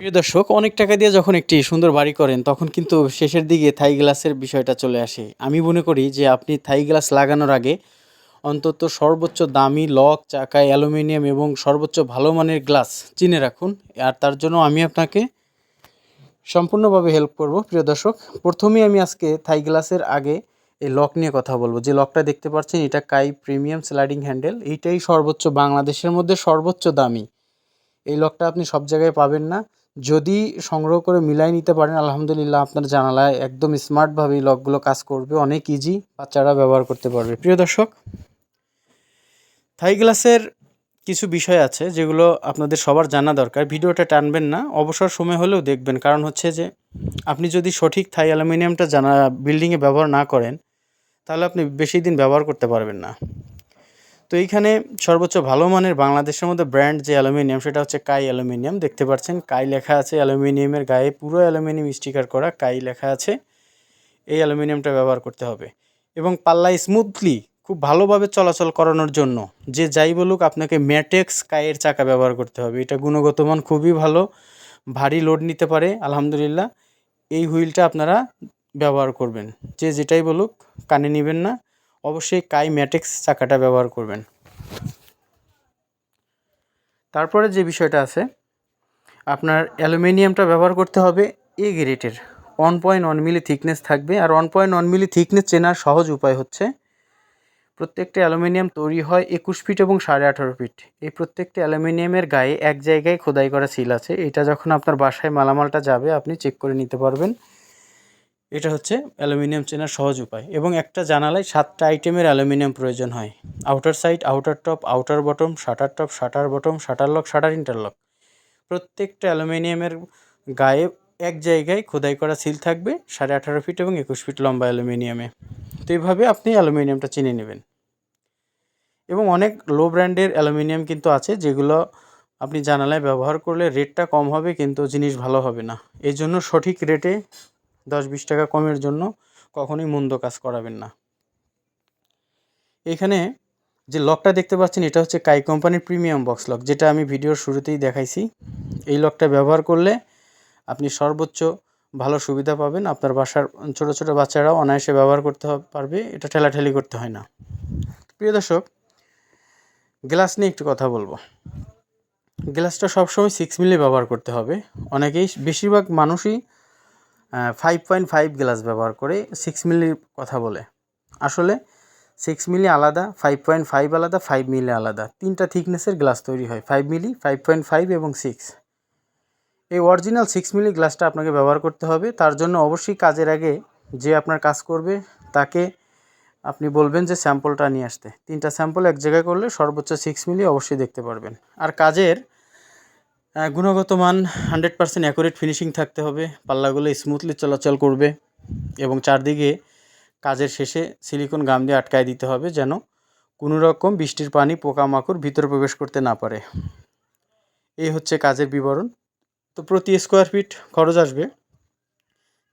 প্রিয় দর্শক, অনেক টাকা দিয়ে যখন একটি সুন্দর বাড়ি করেন, তখন কিন্তু শেষের দিকে থাই গ্লাসের বিষয়টা চলে আসে। আমি মনে করি যে আপনি থাই গ্লাস লাগানোর আগে অন্তত সর্বোচ্চ দামি লক, চাকা, অ্যালুমিনিয়াম এবং সর্বোচ্চ ভালো মানের গ্লাস চিনে রাখুন। আর তার জন্য আমি আপনাকে সম্পূর্ণভাবে হেল্প করব। প্রিয় দর্শক, প্রথমেই আমি আজকে থাই গ্লাসের আগে এই লক নিয়ে কথা বলব। যে লকটা দেখতে পাচ্ছেন, এটা কাই প্রিমিয়াম স্লাইডিং হ্যান্ডেল। এইটাই সর্বোচ্চ বাংলাদেশের মধ্যে সর্বোচ্চ দামি। এই লকটা আপনি সব জায়গায় পাবেন না। যদি সংগ্রহ করে মিলাই নিতে পারেন, আলহামদুলিল্লাহ আপনার জানালায় একদম স্মার্টভাবে এই লকগুলো কাজ করবে, অনেক ইজি বাচ্চারা ব্যবহার করতে পারবে। প্রিয় দর্শক থাই গ্লাসের কিছু বিষয় আছে যেগুলো আপনাদের সবার জানা দরকার। ভিডিওটা টানবেন না, অবসর সময় হলেও দেখবেন। কারণ হচ্ছে যে, আপনি যদি সঠিক থাই অ্যালুমিনিয়ামটা জানা বিল্ডিংয়ে ব্যবহার না করেন, তাহলে আপনি বেশি দিন ব্যবহার করতে পারবেন না। তো এইখানে সর্বোচ্চ ভালো মানের বাংলাদেশের মধ্যে ব্র্যান্ড যে অ্যালুমিনিয়াম সেটা হচ্ছে কাই অ্যালুমিনিয়াম দেখতে পাচ্ছেন কাই লেখা আছে অ্যালুমিনিয়ামের গায়ে, পুরো অ্যালুমিনিয়াম স্টিকার করা কাই লেখা আছে। এই অ্যালুমিনিয়ামটা ব্যবহার করতে হবে। এবং পাল্লা স্মুথলি খুব ভালোভাবে চলাচল করানোর জন্য, যে যাই বলুক আপনাকে ম্যাটেক্স কায়ের চাকা ব্যবহার করতে হবে। এটা গুণগত মান খুবই ভালো, ভারী লোড নিতে পারে, আলহামদুলিল্লাহ। এই হুইলটা আপনারা ব্যবহার করবেন। যে যেটাই বলুক, কানে নেবেন না। অবশ্যই কাই ম্যাটেক্স চাকাটা ব্যবহার করবেন। তারপরে যে বিষয়টা আছে, আপনার অ্যালুমিনিয়ামটা ব্যবহার করতে হবে এ গ্রেটের one point one milli thickness থাকবে আর one point one milli thickness চেনার সহজ উপায় হচ্ছে, প্রত্যেকটা অ্যালুমিনিয়াম তৈরি হয় একুশ ফিট এবং সাড়ে আঠারো ফিট এই প্রত্যেকটা অ্যালুমিনিয়ামের গায়ে এক জায়গায় খোদাই করা সিল আছে। এটা যখন আপনার বাসায় মালামালটা যাবে, আপনি চেক করে নিতে পারবেন। এটা হচ্ছে অ্যালুমিনিয়াম চেনার সহজ উপায় এবং একটা জানালায় সাতটা আইটেমের অ্যালুমিনিয়াম প্রয়োজন হয়। Outer side, outer top, outer bottom, shutter top, shutter bottom, shutter lock, shutter interlock. প্রত্যেকটা অ্যালুমিনিয়ামের গায়ে এক জায়গায় খোদাই করা সিল থাকবে, সাড়ে আঠারো ফিট এবং একুশ ফিট লম্বা অ্যালুমিনিয়ামে। তো এইভাবে আপনি অ্যালুমিনিয়ামটা চিনে নেবেন। এবং অনেক লো ব্র্যান্ডের অ্যালুমিনিয়াম কিন্তু আছে যেগুলো আপনি জানালায় ব্যবহার করলে রেটটা কম হবে কিন্তু জিনিস ভালো হবে না। এই জন্য সঠিক রেটে দশ বিশ টাকা কমের জন্য কখনোই মন্দ কাজ করাবেন না। এখানে যে লকটা দেখতে পাচ্ছেন, এটা হচ্ছে কাই কোম্পানির প্রিমিয়াম বক্স লক, যেটা আমি ভিডিওর শুরুতেই দেখাইছি। এই লকটা ব্যবহার করলে আপনি সর্বোচ্চ ভালো সুবিধা পাবেন। আপনার বাসার ছোটো ছোটো বাচ্চারাও অনায়াসে ব্যবহার করতে পারবে। এটা ঠেলাঠেলি করতে হয় না। প্রিয় দর্শক, গ্লাস নিয়ে একটু কথা বলব। গ্লাসটা সবসময় সিক্স মিলি ব্যবহার করতে হবে। অনেকেই বেশিরভাগ মানুষই ফাইভ পয়েন্ট ফাইভ গ্লাস ব্যবহার করে সিক্স মিলির কথা বলে। আসলে সিক্স মিলি আলাদা ফাইভ পয়েন্ট ফাইভ আলাদা ফাইভ মিলি আলাদা। তিনটা থিকনেসের গ্লাস তৈরি হয় five milli five point five এবং সিক্স এই অরিজিনাল সিক্স মিলি গ্লাসটা আপনাকে ব্যবহার করতে হবে। তার জন্য অবশ্যই কাজের আগে যে আপনার কাজ করবে, তাকে আপনি বলবেন যে স্যাম্পলটা নিয়ে আসতে। তিনটা স্যাম্পল এক জায়গায় করলে সর্বোচ্চ সিক্স মিলি অবশ্যই দেখতে পারবেন। আর কাজের গুণগত মান হান্ড্রেড পার্সেন্ট অ্যাকুরেট ফিনিশিং থাকতে হবে। পাল্লাগুলো স্মুথলি চলাচল করবে এবং চারদিকে কাজের শেষে সিলিকন গাম দিয়ে আটকায় দিতে হবে যেন কোনো রকম বৃষ্টির পানি, পোকামাকড় ভিতরে প্রবেশ করতে না পারে। এই হচ্ছে কাজের বিবরণ। তো প্রতি স্কোয়ার ফিট খরচ আসবে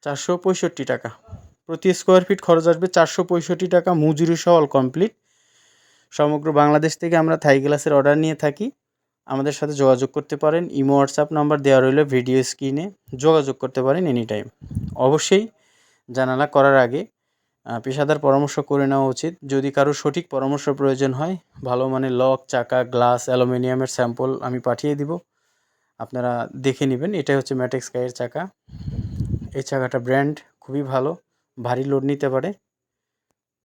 চারশো পঁয়ষট্টি টাকা। প্রতি স্কোয়ার ফিট খরচ আসবে চারশো পঁয়ষট্টি টাকা মজুরি সহ অল কমপ্লিট সমগ্র বাংলাদেশ থেকে আমরা থাই গ্লাসের অর্ডার নিয়ে থাকি। আমাদের সাথে যোগাযোগ করতে পারেন। ইমো হোয়াটসঅ্যাপ নাম্বার দেওয়া রইল ভিডিও স্ক্রিনে যোগাযোগ করতে পারেন এনি টাইম অবশ্যই জানালা করার আগে পেশাদার পরামর্শ করে নেওয়া উচিত। যদি কারও সঠিক পরামর্শ প্রয়োজন হয়, ভালো মানে লক, চাকা, গ্লাস, অ্যালুমিনিয়ামের স্যাম্পল আমি পাঠিয়ে দিব। আপনারা দেখে নেবেন, এটাই হচ্ছে ম্যাটেক্স গায়ের চাকা। এই চাকাটা ব্র্যান্ড খুবই ভালো, ভারী লোড নিতে পারে।